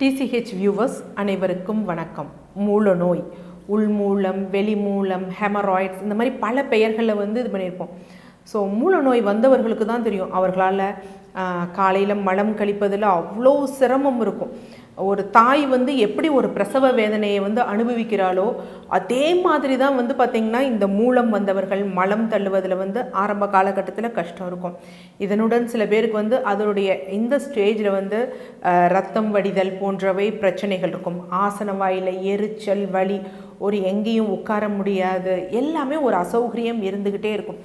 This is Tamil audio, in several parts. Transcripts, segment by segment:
டிசிஹெச் வியூவர்ஸ் அனைவருக்கும் வணக்கம். மூல நோய் உள்மூலம் வெளிமூலம் ஹெமராய்ட்ஸ் இந்த மாதிரி பல பெயர்களில் வந்து இது பண்ணியிருப்போம். ஸோ மூல நோய் வந்தவர்களுக்கு தான் தெரியும். அவர்களால் காலையில் மலம் கழிப்பதில் அவ்வளோ சிரமம் இருக்கும். ஒரு தாய் வந்து எப்படி ஒரு பிரசவ வேதனையை வந்து அனுபவிக்கிறாளோ அதே மாதிரி தான் வந்து பார்த்திங்கன்னா இந்த மூலம் வந்தவர்கள் மலம் தள்ளுவதில் வந்து ஆரம்ப காலகட்டத்தில் கஷ்டம் இருக்கும். இதனுடன் சில பேருக்கு வந்து அதனுடைய இந்த ஸ்டேஜில் வந்து ரத்தம் வடிதல் போன்றவை பிரச்சனைகள் இருக்கும். ஆசன வாயில் எரிச்சல் வலி ஒரு எங்கேயும் உட்கார முடியாது. எல்லாமே ஒரு அசௌகரியம் இருந்துக்கிட்டே இருக்கும்.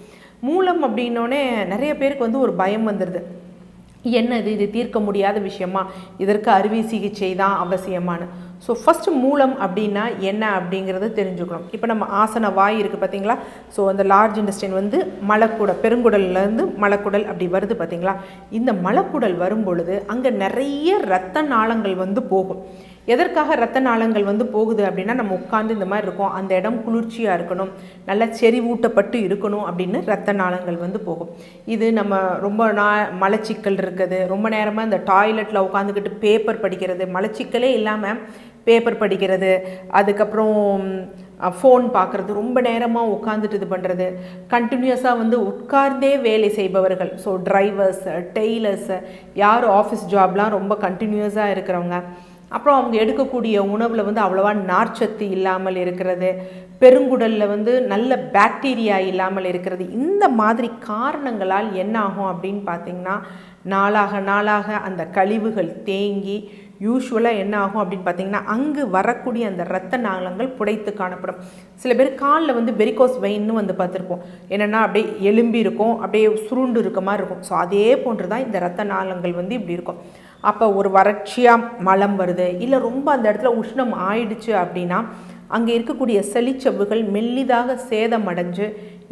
மூலம் அப்படின்னோடனே நிறைய பேருக்கு வந்து ஒரு பயம் வந்துடுது என்னது இது தீர்க்க முடியாத விஷயமா? இதற்கு அறுவை சிகிச்சை தான் அவசியமான. ஸோ ஃபஸ்ட்டு மூலம் அப்படின்னா என்ன அப்படிங்கிறத தெரிஞ்சுக்கணும். இப்போ நம்ம ஆசன வாய் இருக்குது பார்த்தீங்களா ஸோ அந்த லார்ஜ் இண்டஸ்ட்ரின் வந்து மலக்குடல் பெருங்குடல்லேருந்து மலக்குடல் அப்படி வருது பார்த்தீங்களா இந்த மலக்குடல் வரும் பொழுது அங்கே நிறைய இரத்த நாளங்கள் வந்து போகும். எதற்காக ரத்த நாளங்கள் வந்து போகுது அப்படின்னா நம்ம உட்காந்து இந்த மாதிரி இருக்கும். அந்த இடம் குளிர்ச்சியாக இருக்கணும். நல்லா செறிவூட்டப்பட்டு இருக்கணும் அப்படின்னு ரத்த நாளங்கள் வந்து போகும். இது நம்ம ரொம்ப நா மலச்சிக்கல் இருக்குது. ரொம்ப நேரமாக இந்த டாய்லெட்டில் உட்காந்துக்கிட்டு பேப்பர் படிக்கிறது. மலச்சிக்கலே இல்லாமல் பேப்பர் படிக்கிறது. அதுக்கப்புறம் ஃபோன் பார்க்குறது ரொம்ப நேரமாக உட்காந்துட்டு இது பண்ணுறது கண்டினியூஸாக வந்து உட்கார்ந்தே வேலை செய்பவர்கள். ஸோ டிரைவர்ஸ் டெய்லர்ஸ் யார் ஆஃபீஸ் ஜாப்லாம் ரொம்ப கண்டினியூஸாக இருக்கிறவங்க. அப்புறம் அவங்க எடுக்கக்கூடிய உணவில் வந்து அவ்வளோவா நார்ச்சத்து இல்லாமல் இருக்கிறது பெருங்குடலில் வந்து நல்ல பாக்டீரியா இல்லாமல் இருக்கிறது. இந்த மாதிரி காரணங்களால் என்ன ஆகும் அப்படின்னு பார்த்தீங்கன்னா நாளாக நாளாக அந்த கழிவுகள் தேங்கி யூஸ்வலாக என்ன ஆகும் அப்படின்னு பார்த்தீங்கன்னா அங்கு வரக்கூடிய அந்த இரத்த நாளங்கள் புடைத்து காணப்படும். சில பேர் காலில் வந்து வெரிகோஸ் வெயின்னு வந்து பார்த்துருப்போம். என்னென்னா அப்படியே எலும்பி இருக்கும் அப்படியே சுருண்டு இருக்க மாதிரி இருக்கும். ஸோ அதே போன்று தான் இந்த இரத்த நாளங்கள் வந்து இப்படி இருக்கும். அப்போ ஒரு வறட்சியாக மலம் வருது. இல்லை ரொம்ப அந்த இடத்துல உஷ்ணம் ஆயிடுச்சு அப்படின்னா அங்கே இருக்கக்கூடிய செளிச்சவ்வுகள் மெல்லிதாக சேதமடைஞ்சு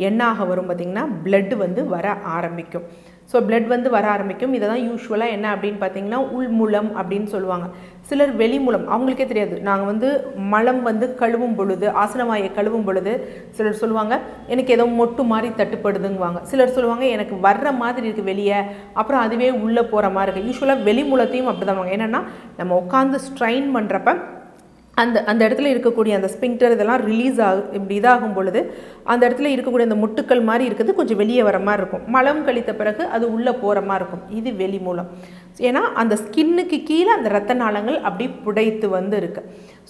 என்னாக வரும் பார்த்திங்கன்னா blood வந்து வர ஆரம்பிக்கும். ஸோ பிளட் வந்து வர ஆரம்பிக்கும். இதை தான் யூஸ்வலாக என்ன அப்படின்னு பார்த்தீங்கன்னா உள்மூலம் அப்படின்னு சொல்லுவாங்க. சிலர் வெளிமூலம் அவங்களுக்கே தெரியாது. நாங்கள் வந்து மலம் வந்து கழுவும் பொழுது ஆசனவாயை கழுவும் பொழுது சிலர் சொல்லுவாங்க எனக்கு ஏதோ மொட்டு மாதிரி தட்டுப்படுதுங்குவாங்க. சிலர் சொல்லுவாங்க எனக்கு வர்ற மாதிரி இருக்குது வெளியே அப்புறம் அதுவே உள்ளே போகிற மாதிரி இருக்குது யூஸ்வலாக வெளிமூலத்தையும் அப்படி தான் என்னென்னா நம்ம உட்காந்து ஸ்ட்ரைன் பண்ணுறப்ப அந்த அந்த இடத்துல இருக்கக்கூடிய அந்த ஸ்பிங்டர் இதெல்லாம் ரிலீஸ் ஆகும் இப்படி இதாகும் பொழுது அந்த இடத்துல இருக்கக்கூடிய அந்த முட்டுக்கள் மாதிரி இருக்கிறது கொஞ்சம் வெளியே வர மாதிரி இருக்கும். மலம் கழித்த பிறகு அது உள்ளே போகிற மாதிரி இருக்கும். இது வெளி மூலம். ஏன்னா அந்த ஸ்கின்னுக்கு கீழே அந்த ரத்த நாளங்கள் அப்படி புடைத்து வந்து இருக்கு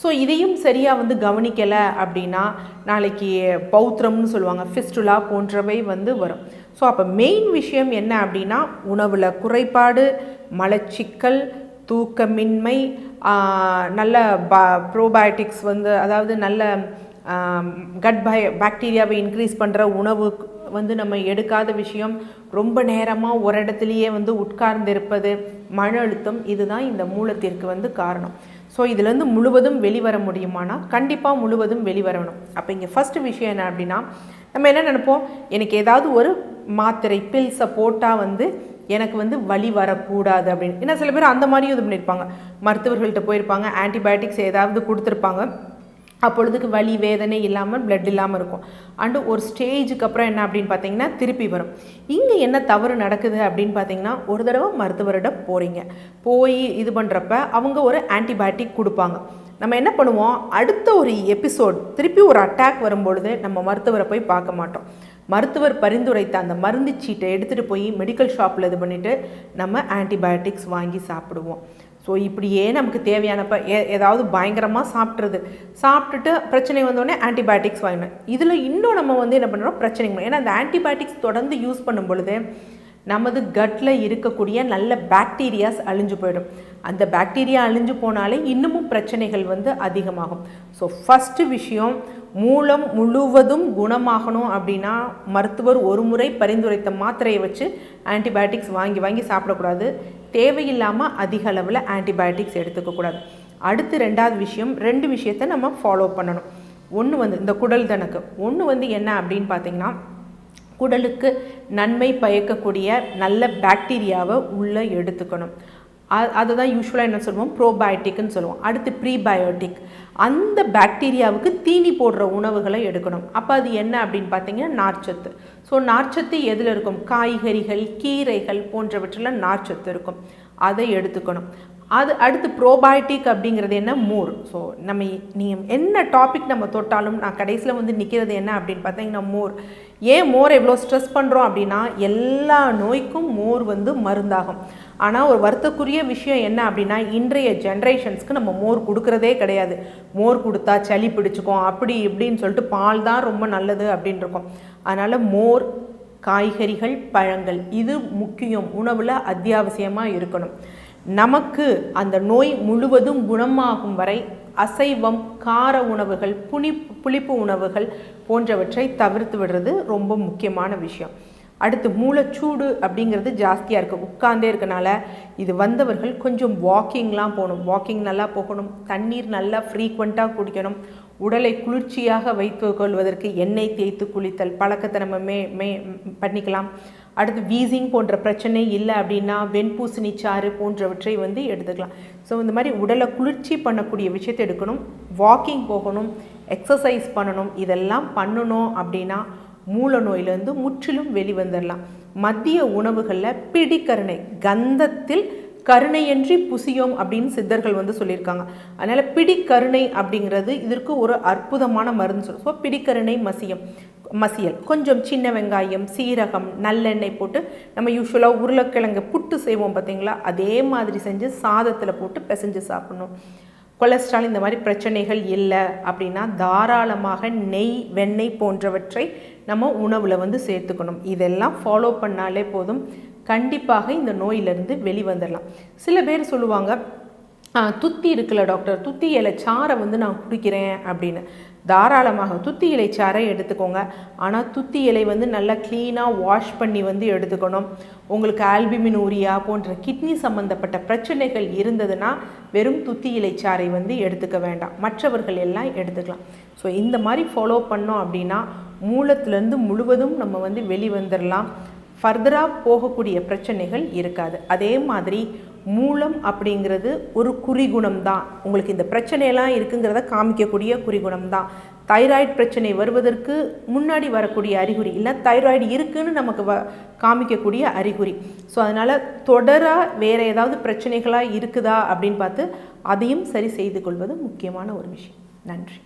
ஸோ இதையும் சரியாக வந்து கவனிக்கலை அப்படின்னா நாளைக்கு பௌத்திரம்னு சொல்லுவாங்க ஃபிஸ்டுலா போன்றவை வந்து வரும். ஸோ அப்போ மெயின் விஷயம் என்ன அப்படின்னா உணவில் குறைபாடு மலச்சிக்கல் தூக்கமின்மை நல்ல ப ப்ரோபயோட்டிக்ஸ் வந்து அதாவது நல்ல கட் பய பாக்டீரியாவை இன்க்ரீஸ் பண்ணுற உணவு வந்து நம்ம எடுக்காத விஷயம். ரொம்ப நேரமாக ஒரு இடத்துலையே வந்து உட்கார்ந்திருப்பது மன அழுத்தம் இதுதான் இந்த மூலத்திற்கு வந்து காரணம். ஸோ இதுலேருந்து முழுவதும் வெளிவர முடியுமானா? கண்டிப்பாக முழுவதும் வெளிவரணும். அப்போ இங்கே ஃபஸ்ட்டு விஷயம் என்ன அப்படின்னா நம்ம என்ன நினைப்போம்? எனக்கு ஏதாவது ஒரு மாத்திரை பில்ஸை போட்டால் வந்து எனக்கு வந்து வலி வரக்கூடாது அப்படின்னு. ஏன்னா சில பேர் அந்த மாதிரியும் இது பண்ணியிருப்பாங்க மருத்துவர்கள்ட்ட போயிருப்பாங்க ஆன்டிபயோட்டிக்ஸ் ஏதாவது கொடுத்துருப்பாங்க. அப்பொழுதுக்கு வலி வேதனை இல்லாமல் பிளட் இல்லாமல் இருக்கும். அண்டு ஒரு ஸ்டேஜுக்கு அப்புறம் என்ன அப்படின்னு பார்த்தீங்கன்னா திருப்பி வரும். இங்கே என்ன தவறு நடக்குது அப்படின்னு பார்த்தீங்கன்னா ஒரு தடவை மருத்துவரிடம் போகிறீங்க போய் இது பண்ணுறப்ப அவங்க ஒரு ஆன்டிபயோட்டிக் கொடுப்பாங்க. நம்ம என்ன பண்ணுவோம்? அடுத்த ஒரு எபிசோட் திருப்பி ஒரு அட்டாக் வரும்பொழுது நம்ம மருத்துவரை போய் பார்க்க மாட்டோம். மருத்துவர் பரிந்துரைத்த அந்த மருந்து சீட்டை எடுத்துகிட்டு போய் மெடிக்கல் ஷாப்பில் இது பண்ணிவிட்டு நம்ம ஆன்டிபயோட்டிக்ஸ் வாங்கி சாப்பிடுவோம். ஸோ இப்படியே நமக்கு தேவையானப்ப ஏ ஏதாவது பயங்கரமாக சாப்பிட்றது சாப்பிட்டுட்டு பிரச்சனை வந்தோடனே ஆன்டிபயோட்டிக்ஸ் வாங்கணும் இதில் இன்னும் நம்ம வந்து என்ன பண்ணுறோம் பிரச்சனை ஏன்னா அந்த ஆன்டிபயோட்டிக்ஸ் தொடர்ந்து யூஸ் பண்ணும் பொழுது நமது கட்டில் இருக்கக்கூடிய நல்ல பாக்டீரியாஸ் அழிஞ்சு போயிடும். அந்த பாக்டீரியா அழிஞ்சு போனாலே இன்னமும் பிரச்சனைகள் வந்து அதிகமாகும். ஸோ ஃபஸ்ட்டு விஷயம் மூலம் முழுவதும் குணமாகணும் அப்படின்னா மருத்துவர் ஒரு முறை பரிந்துரைத்த மாத்திரையை வச்சு ஆன்டிபயோட்டிக்ஸ் வாங்கி வாங்கி சாப்பிடக்கூடாது. தேவையில்லாமல் அதிக அளவில் ஆன்டிபயோட்டிக்ஸ் எடுத்துக்கக்கூடாது அடுத்து ரெண்டாவது விஷயம் ரெண்டு விஷயத்தை நம்ம ஃபாலோ பண்ணணும். ஒன்று வந்து இந்த குடல் தனக்கு. ஒன்று வந்து என்ன அப்படின்னு பார்த்தீங்கன்னா குடலுக்கு நன்மை பயக்கக்கூடிய நல்ல பாக்டீரியாவை உள்ளே எடுத்துக்கணும். அ- அதுதான் யூஸ்வலாக என்ன சொல்லுவோம் ப்ரோபயோட்டிக்னு சொல்லுவோம் அடுத்து ப்ரீபயோட்டிக் அந்த பாக்டீரியாவுக்கு தீனி போடுற உணவுகளை எடுக்கணும். அப்போ அது என்ன அப்படின்னு பார்த்தீங்கன்னா நார்ச்சத்து. ஸோ நார்ச்சத்து எதில் இருக்கும்? காய்கறிகள் கீரைகள் போன்றவற்றில் நார்ச்சத்து இருக்கும். அதை எடுத்துக்கணும். அது அடுத்து ப்ரோபயோட்டிக் அப்படிங்கிறது என்ன? மோர். ஸோ நம்ம நீங்கள் என்ன டாபிக் நம்ம தொட்டாலும் நான் கடைசியில் வந்து நிற்கிறது என்ன அப்படின்னு பார்த்தீங்கன்னா மோர். ஏன் மோர் எவ்வளோ ஸ்ட்ரெஸ் பண்ணுறோம் அப்படின்னா எல்லா நோய்க்கும் மோர் வந்து மருந்தாகும். ஆனால் ஒரு வருத்தக்குரிய விஷயம் என்ன அப்படின்னா இன்றைய ஜென்ரேஷன்ஸ்க்கு நம்ம மோர் கொடுக்குறதே கிடையாது. மோர் கொடுத்தா சளி பிடிச்சிக்கும் அப்படி இப்படின்னு சொல்லிட்டு பால் தான் ரொம்ப நல்லது அப்படின்னு இருக்கும். அதனால் மோர் காய்கறிகள் பழங்கள் இது முக்கியம். உணவில் அத்தியாவசியமாக இருக்கணும். நமக்கு அந்த நோய் முழுவதும் குணமாகும் வரை அசைவம் கார உணவுகள் புனி புளிப்பு உணவுகள் போன்றவற்றை தவிர்த்து விடுறது ரொம்ப முக்கியமான விஷயம். அடுத்து மூளைச்சூடு அப்படிங்கிறது ஜாஸ்தியாக இருக்குது உட்கார்ந்தே இருக்கனால இது வந்தவர்கள் கொஞ்சம் வாக்கிங்லாம் போகணும். வாக்கிங் நல்லா போகணும். தண்ணீர் நல்லா ஃப்ரீக்வெண்ட்டாக குடிக்கணும். உடலை குளிர்ச்சியாக வைத்து கொள்வதற்கு எண்ணெய் தேய்த்து குளித்தல் பழக்கத்தை நம்ம மே மே பண்ணிக்கலாம். அடுத்து வீசிங் போன்ற பிரச்சனை இல்லை அப்படின்னா வெண்பூசணி சாறு போன்றவற்றை வந்து எடுத்துக்கலாம். ஸோ இந்த மாதிரி உடலை குளிர்ச்சி பண்ணக்கூடிய விஷயத்தை எடுக்கணும். வாக்கிங் போகணும் எக்ஸசைஸ் பண்ணணும் இதெல்லாம் பண்ணணும் அப்படின்னா மூல நோயிலேருந்து முற்றிலும் வெளிவந்துடலாம் மத்திய உணவுகளில் பிடிக்கருணை கந்தத்தில் கருணையன்றி புசியோம் அப்படின்னு சித்தர்கள் வந்து சொல்லியிருக்காங்க. அதனால் பிடிக்கருணை அப்படிங்கிறது இதற்கு ஒரு அற்புதமான மருந்து சொல்லும் ஸோ பிடிக்கருணை மசியம். மசியல். கொஞ்சம் சின்ன வெங்காயம் சீரகம் நல்லெண்ணெய் போட்டு நம்ம யூஸ்வலாக உருளைக்கிழங்கு புட்டு செய்வோம் பார்த்தீங்களா? அதே மாதிரி செஞ்சு சாதத்தில் போட்டு பிசைஞ்சு சாப்பிடணும். கொலஸ்ட்ரால் இந்த மாதிரி பிரச்சனைகள் இல்லை அப்படின்னா தாராளமாக நெய் வெண்ணெய் போன்றவற்றை நம்ம உணவில் வந்து சேர்த்துக்கணும். இதெல்லாம் ஃபாலோ பண்ணாலே போதும். கண்டிப்பாக இந்த நோயிலிருந்து வெளிவந்துடலாம் சில பேர் சொல்லுவாங்க துத்தி இருக்குல்ல டாக்டர் துத்தி இலை சாரை வந்து நான் குடிக்கிறேன் அப்படின்னு. தாராளமாக துத்தி இலை சாறை எடுத்துக்கோங்க. ஆனால் துத்தி இலை வந்து நல்லா க்ளீனாக வாஷ் பண்ணி வந்து எடுத்துக்கணும். உங்களுக்கு ஆல்பிமின் ஊரியா போன்ற கிட்னி சம்மந்தப்பட்ட பிரச்சனைகள் இருந்ததுன்னா வெறும் துத்தி இலை சாறை வந்து எடுத்துக்க வேண்டாம். மற்றவர்கள் எல்லாம் எடுத்துக்கலாம். ஸோ இந்த மாதிரி ஃபாலோ பண்ணோம் அப்படின்னா மூலத்துலேருந்து முழுவதும் நம்ம வந்து வெளிவந்துடலாம் ஃபர்தராக போகக்கூடிய பிரச்சனைகள் இருக்காது. அதே மாதிரி மூலம் அப்படிங்கிறது ஒரு குறிகுணம் தான் உங்களுக்கு இந்த பிரச்சனையெல்லாம் இருக்குங்கிறத காமிக்கக்கூடிய குறிகுணம் தான் தைராய்டு பிரச்சனை வருவதற்கு முன்னாடி வரக்கூடிய அறிகுறி இல்லை தைராய்டு இருக்குன்னு நமக்கு வ காமிக்கக்கூடிய அறிகுறி. ஸோ அதனால் தொடராக வேறு ஏதாவது பிரச்சனைகளாக இருக்குதா அப்படின்னு பார்த்து அதையும் சரி செய்து கொள்வது முக்கியமான ஒரு விஷயம். நன்றி.